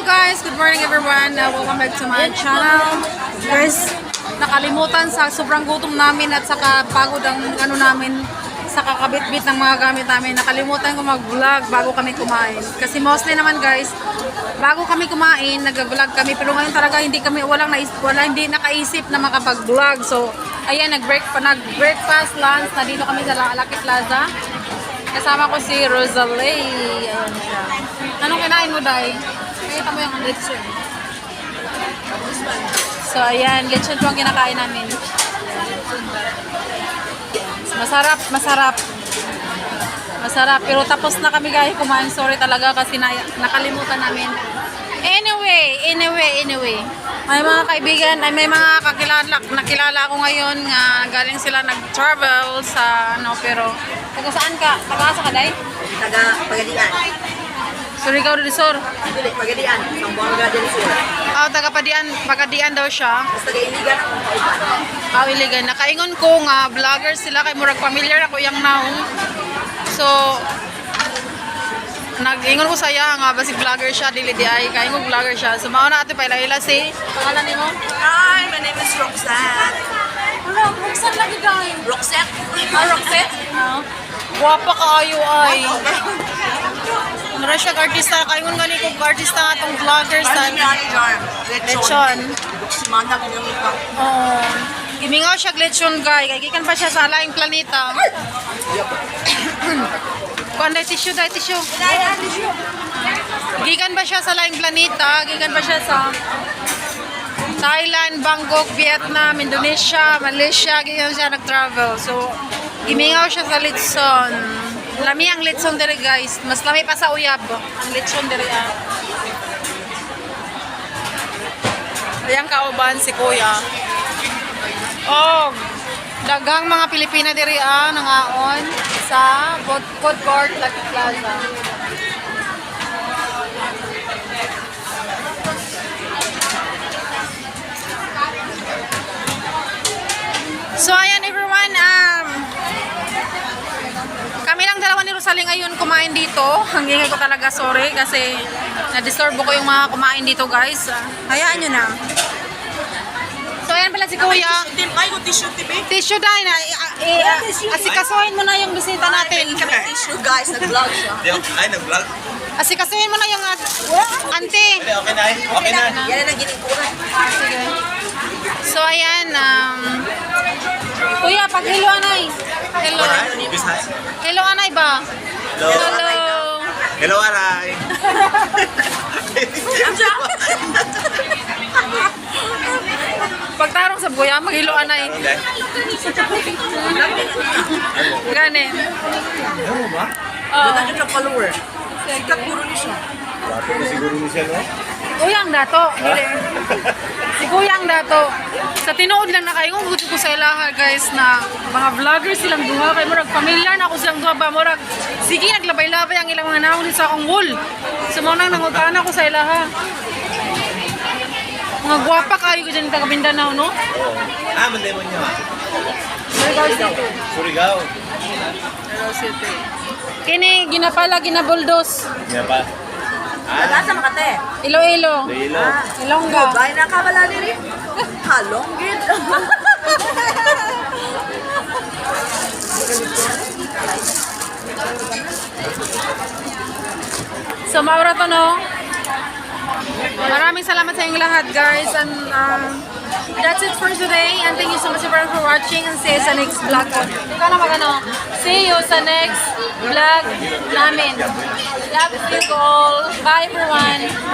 Guys, good morning everyone. Uh, welcome back to my channel. Guys, nakalimutan sa sobrang gutom namin at saka pagod ang ano namin sa kakabit-bit ng mga gamit namin. Nakalimutan ko mag-vlog bago kami kumain. Kasi mostly naman guys, bago kami kumain, nag-vlog kami. Pero ngayon talaga hindi kami, walang nais, wala, hindi nakaisip na makapag-vlog. So, ayan, nag-break pa, nag-breakfast lunch. Nandito kami sa Lucky Plaza. Kasama ko si Rosalie. Ayan. Anong kinain mo, Day? Nakita mo yung lechon. So, ayan. Lechon po ang kinakain namin. Masarap, masarap. Masarap. Pero tapos na kami guys kumain. Sorry talaga kasi na, nakalimutan namin. Anyway, anyway, anyway. May mga kaibigan, ay may mga kakilala, nakilala ako ngayon nga galing sila nag-travel sa ano, pero taga saan ka? Taga asa ka, Day? Taga Pagadian. Surigao del Sur. Dili, Pagadian. Sambuanga del Sur. Oh, taga Padian, Pagadian daw siya. Tapos taga Iligan ako kauban. Ah, iligan. Nakaingon ko nga, vlogger sila kay murag familiar ako yung naong. So, nag-ingon ko saya nga basi vlogger siya dili di ay kay mo vlogger siya. So mao na ato pa ila si pangalan nimo? Hi, my name is Roxanne. Wala, buksan lagi guys. Roxette. Ah, Roxette? Oo. Guwapa kaayo ay. Siya ka artista, kaingon gani ko ka artista nga tong vlogger sa Ano? Lechon. Ko yung ito. Oo. Gimingaw siya glitchon guy. Kay gikan pa siya sa laing planeta. Kuan dai tissue dai tissue. Gikan ba siya sa laing planeta? Gikan ba siya sa Thailand, Bangkok, Vietnam, Indonesia, Malaysia, gikan siya nag-travel. So, gimingaw siya sa litson. Lami ang litson dere guys. Mas lami pa sa uyab. Ang litson dere ah. Ayan kauban si Kuya. Oh, daghang mga Pilipina diri ah nangaon sa food court Lucky Plaza. Ngayon kumain dito. Ang ingay ko talaga, sorry kasi na-disturb ko yung mga kumain dito guys. Ah, hayaan nyo na. So ayan pala si Kuya. Din, ay, ko tissue, tibi. Tissue dahil na, asikasuhin mo na yung bisita natin. Kami tissue, guys. Nag-vlog siya. Ay, nag-vlog. Asikasuhin mo na yung uh, auntie. Okay na eh. Okay na. Yan ang ginikuran. Sige. So ayan, um, Kuya, pag hello anay. Hello. Hello anay ba? Hello. Hello. Hello, Aray. Pagtarong sa buya, mag-hello anay. Gani. Ano ba? Oh. Niyo siyang follower. Sikat puro niyo siya. Grabe na siguro ni siya, no? Kuyang dato. Dili. Si Kuyang dato. Sa tinuod lang na kayo, gusto ko sa ilaha guys na mga vlogger silang duha kay murag familiar na ako silang duha ba murag sige naglabay-labay ang ilang mga naon sa akong wall. So mo nang nangutana ko sa ilaha. Mga gwapa kayo ko dyan taga Mindanao, no? Oo. Ah, manday mo niya. Surigao City. Surigao. Surigao City. Kini ginapala ginabuldos. Nga ba? Ah, sa makate. Iloilo. Dilo. Ilongga. Gaya na kabala ni rin. Halong gid. So, maura to, no? Maraming salamat sa inyong lahat, guys. And um, that's it for today. And thank you so much everyone for watching. And see you sa next vlog ko. Ikaw na magano. See you sa next vlog namin. Love you all. Bye, everyone.